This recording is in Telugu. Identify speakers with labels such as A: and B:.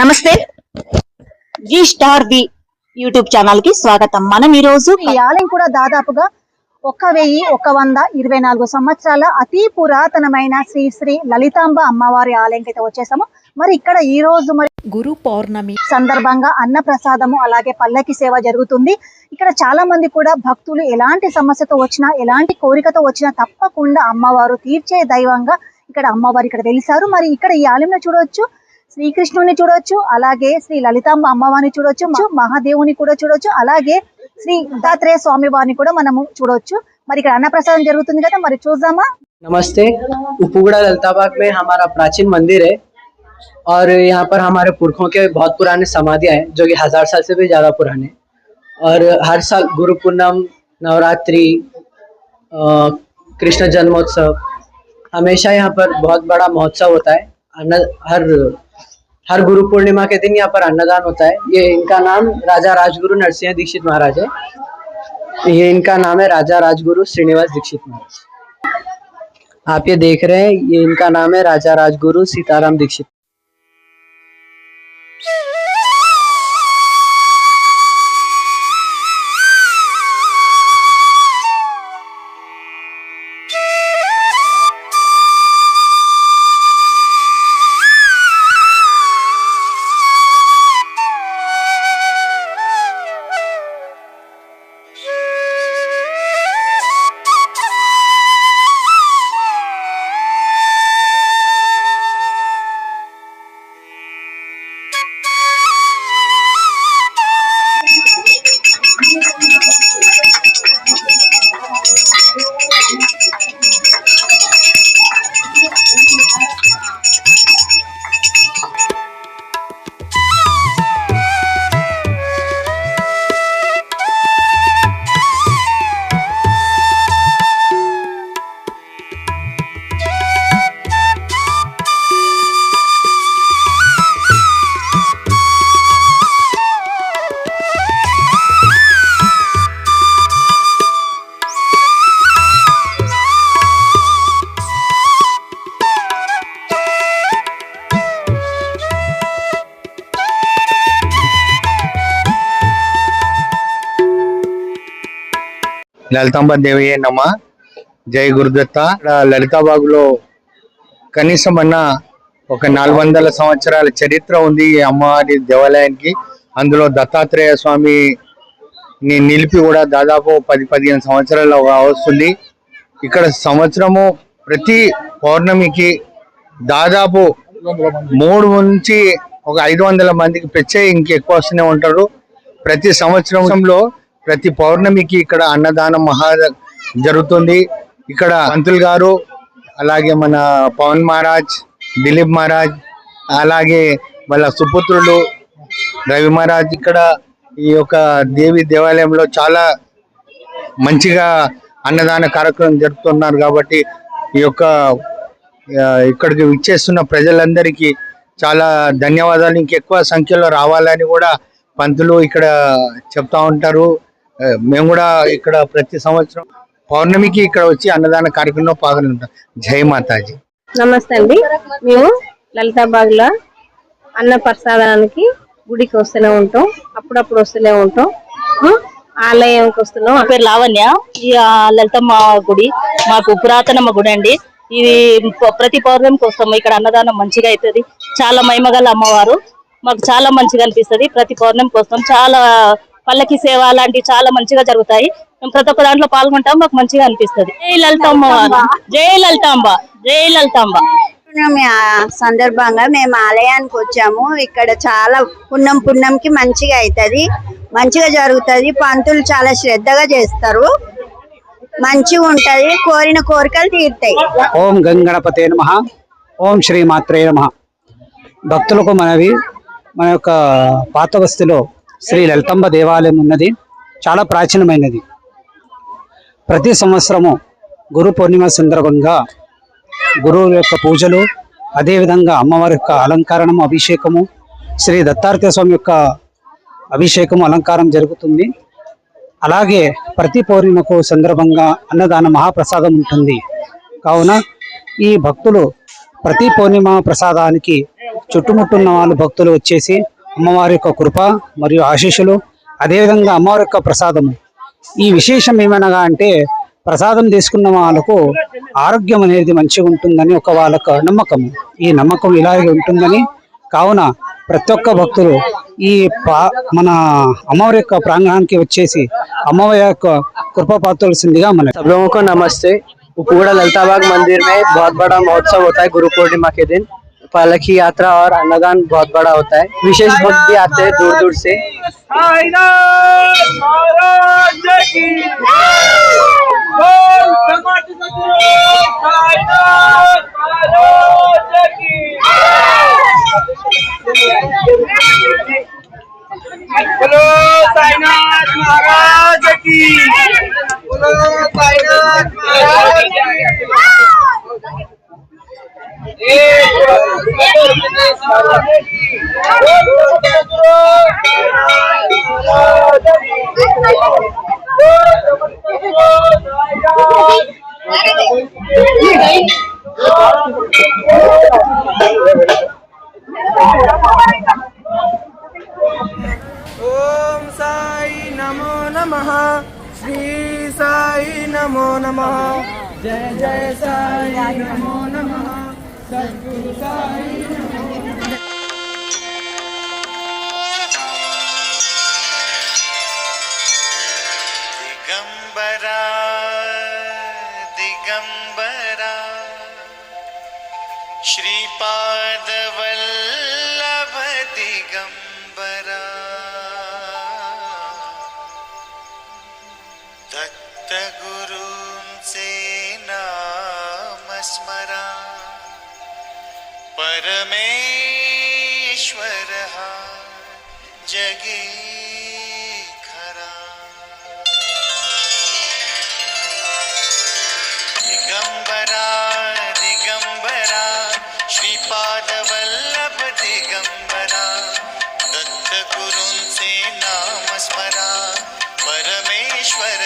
A: నమస్తే. జీ స్టార్ బి యూట్యూబ్ ఛానల్కి స్వాగతం. మనం ఈ రోజు
B: ఈ ఆలయం కూడా దాదాపుగా ఒక వెయ్యి ఒక వంద ఇరవై నాలుగు సంవత్సరాల అతి పురాతనమైన శ్రీ శ్రీ లలితాంబ అమ్మవారి ఆలయంకి అయితే వచ్చేసాము. మరి ఇక్కడ ఈ రోజు మరి
C: గురు పౌర్ణమి
B: సందర్భంగా అన్న ప్రసాదము అలాగే పల్లకి సేవ జరుగుతుంది. ఇక్కడ చాలా మంది కూడా భక్తులు ఎలాంటి సమస్యతో వచ్చినా ఎలాంటి కోరికతో వచ్చినా తప్పకుండా అమ్మవారు తీర్చే దైవంగా ఇక్కడ అమ్మవారు ఇక్కడ వెలిసారు మరి ఇక్కడ ఈ ఆలయంలో చూడవచ్చు శ్రీకృష్ణుని చూడొచ్చు అలాగే శ్రీ లలితాంబ అమ్మవారిని చూడొచ్చు మహాదేవుని కూడా చూడొచ్చు అలాగే శ్రీ దత్తాత్రేయ స్వామి వారిని కూడా మనము చూడొచ్చు మరి ఇక్కడ అన్నప్రసాదం జరుగుతుంది కదా మరి చూద్దామా
D: नमस्ते उपगुड़ा ललताबाग में हमारा प्राचीन मंदिर है और यहाँ पर हमारे पुरखों के बहुत पुराने समाधियाँ हैं जो कि हजार साल से भी ज्यादा पुराने और हर साल गुरु पूर्णम नवरात्रि अ, कृष्ण जन्मोत्सव हमेशा यहाँ पर बहुत बड़ा महोत्सव होता है अन्न हर हर गुरु पूर्णिमा के दिन यहाँ पर अन्नदान होता है। ये इनका नाम राजा राजगुरु नरसिंह दीक्षित महाराज है। ये इनका नाम है राजा राजगुरु श्रीनिवास दीक्षित महाराज। आप ये देख रहे हैं, ये इनका नाम है राजा राजगुरु सीताराम दीक्षित।
E: లలితాంబ దేవి నమ. జై గురుదత్త. ఇక్కడ లలితాబాగ్లో కనీసం అన్న ఒక నాలుగు వందల సంవత్సరాల చరిత్ర ఉంది ఈ అమ్మవారి దేవాలయానికి. అందులో దత్తాత్రేయ స్వామి ని నిలిపి కూడా దాదాపు పది పదిహేను సంవత్సరాలు వస్తుంది. ఇక్కడ సంవత్సరము ప్రతి పౌర్ణమికి దాదాపు మూడు నుంచి ఒక ఐదు వందల మందికి పెచ్చే ఇంకెక్కువ వస్తూనే ఉంటారు. ప్రతి సంవత్సరంలో ప్రతి పౌర్ణమికి ఇక్కడ అన్నదానం మహా జరుగుతుంది. ఇక్కడ పంతులు గారు అలాగే మన పవన్ మహారాజ్ దిలీప్ మహారాజ్ అలాగే వాళ్ళ సుపుత్రులు రవి మహారాజ్ ఇక్కడ ఈ యొక్క దేవి దేవాలయంలో చాలా మంచిగా అన్నదాన కార్యక్రమం జరుపుతున్నారు కాబట్టి ఈ యొక్క ఇక్కడికి విచ్చేస్తున్న ప్రజలందరికీ చాలా ధన్యవాదాలు. ఇంకెక్కువ సంఖ్యలో రావాలని కూడా పంతులు ఇక్కడ చెప్తా ఉంటారు. మేము కూడా ఇక్కడ ప్రతి సంవత్సరం పౌర్ణమికి ఇక్కడ వచ్చి అన్నదాన కార్యక్రమంలో పాల్గొంటాం జై మాతాజీ.
F: నమస్తే అండి. మేము లలితాబాగ్లో అన్న ప్రసాదానికి గుడికి వస్తూనే ఉంటాం. అప్పుడప్పుడు వస్తూనే ఉంటాం. ఆ, ఆలయంకి వస్తున్నాం.
A: నా పేరు లావణ్య. ఈ లలితమ్మ గుడి మాకు పురాతనమ్మ గుడి అండి. ఇది ప్రతి పౌర్ణమికి వస్తాము. ఇక్కడ అన్నదానం మంచిగా అవుతుంది చాలా మహిమగల అమ్మవారు. మాకు చాలా మంచిగా అనిపిస్తది. ప్రతి పౌర్ణమికి వస్తాం. చాలా పల్లకి సేవ లాంటివి చాలా మంచిగా జరుగుతాయి. మేము ప్రతి ఒక్క దాంట్లో పాల్గొంటాం మాకు మంచిగా అనిపిస్తది. జై లలితమ్మ జై లలితాంబ. జై లలితాంబ.
G: సందర్భంగా మేము ఆలయానికి వచ్చాము. ఇక్కడ చాలా పుణ్యం పుణ్యంకి మంచిగా అవుతుంది మంచిగా జరుగుతుంది. పంతులు చాలా శ్రద్ధగా చేస్తారు. మంచిగా ఉంటది. కోరిన కోరికలు తీరుతాయి.
H: ఓం గంగణపతే నమ. ఓం శ్రీ మాత్రే నమ. భక్తులకు మనవి. మన యొక్క పాత వస్తులో శ్రీ లలితంబ దేవాలయం ఉన్నది. చాలా ప్రాచీనమైనది. ప్రతి సంవత్సరము గురు పూర్ణిమ సందర్భంగా గురువు యొక్క పూజలు అదేవిధంగా అమ్మవారి యొక్క అలంకరణము అభిషేకము శ్రీ దత్తాత్రేయ స్వామి యొక్క అభిషేకము అలంకారం జరుగుతుంది. అలాగే ప్రతి పౌర్ణిమకు సందర్భంగా అన్నదాన మహాప్రసాదం ఉంటుంది. కావున ఈ భక్తులు ప్రతి పౌర్ణిమ ప్రసాదానికి చుట్టుముట్టున్న వాళ్ళు భక్తులు వచ్చేసి అమ్మవారి యొక్క కృప మరియు ఆశీస్సులు అదేవిధంగా అమ్మవారి యొక్క ప్రసాదము ఈ విశేషం ఏమనగా అంటే ప్రసాదం తీసుకున్న వాళ్ళకు ఆరోగ్యం అనేది మంచిగా ఉంటుందని ఒక వాళ్ళకు నమ్మకం ఈ నమ్మకం ఇలాగే ఉంటుందని కావున ప్రతి ఒక్క భక్తులు ఈ పా మన అమ్మవారి యొక్క ప్రాంగణానికి వచ్చేసి అమ్మవారి యొక్క కృప పాత్రవలసిందిగా మన
D: सब लोगों को नमस्ते उपगुड़ा ललता बाग मंदिर में बहुत बड़ा महोत्सव होता है गुरु पूर्णिमा के दिन पालकी यात्रा और अन्नदान बहुत बड़ा होता है। विशेष भक्त भी आते हैं दूर दूर से
C: namo namaha Sri sai namo namaha jay
I: jay sai namo namaha sadguru sai Shripad जगी खरा। दिगंबरा दिगंबरा श्रीपाद वल्लभ दिगंबरा दत्त नाम स्मरा परमेश्वर